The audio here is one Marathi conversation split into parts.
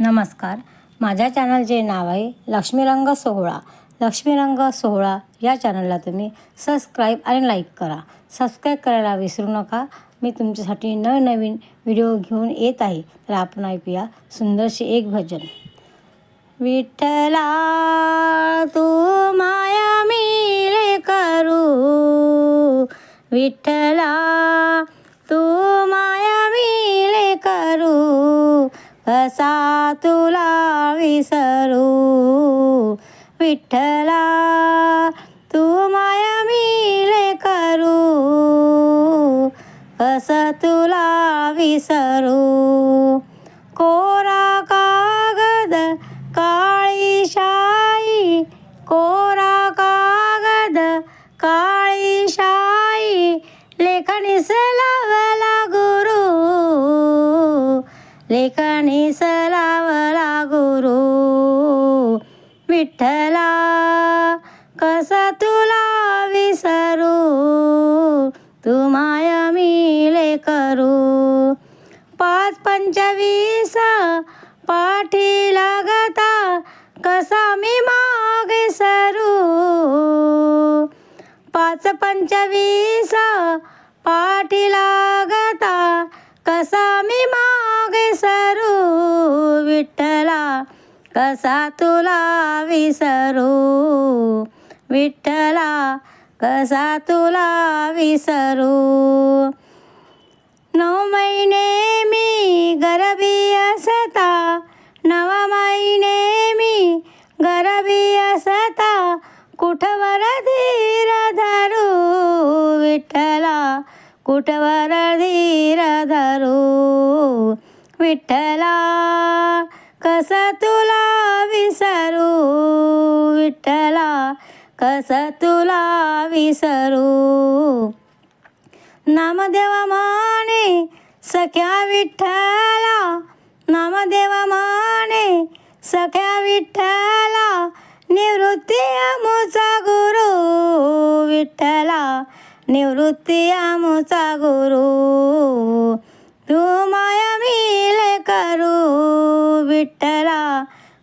नमस्कार. माझ्या चॅनलचे नाव आहे लक्ष्मीरंग सोहळा. लक्ष्मीरंग सोहळा या चॅनलला तुम्ही सबस्क्राईब आणि लाईक करा. सबस्क्राईब करायला विसरू नका. मी तुमच्यासाठी नवनवीन व्हिडिओ घेऊन येत आहे. तर आपण ऐकूया सुंदरशी एक भजन. विठ्ठला तू माया मिले करू. विठ्ठला असा तुला विसरू. विठ्ठला तू माया मिले करू. कस तुला विसरू. कोरा कागद काळी शाई. कोरा कागद काळी शाई. लेखनीस लावला गुरु सरावला गुरु विठ्ठला कसा तुला विसरू? तू माया मिले करू पाच पंचवीस पाठी लागता कसा मी मागे सरू? पाच पंचवीस पाठी लागता कसा तुला विसरू. विठ्ठला कसा तुला विसरू. नऊ महिने मी गरबी असता. नवा महिने मी गरबी असता. कुठवर धीर धरू? विठ्ठला कुठवर धीर धरू? विठ्ठला कस तुला विसरू विठ्ठला? कस तुला विसरू? नामदेव माने सख्या विठ्ठला नामदेव माने सख्या विठ्ठला निवृत्ती आमचा गुरु विठ्ठला निवृत्ती आमचा गुरु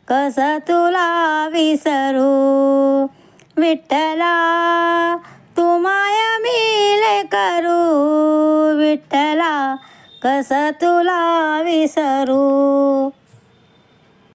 कस तुला विसरू? विठ्ठला तू माया मिले करू. विठ्ठला कस तुला विसरू?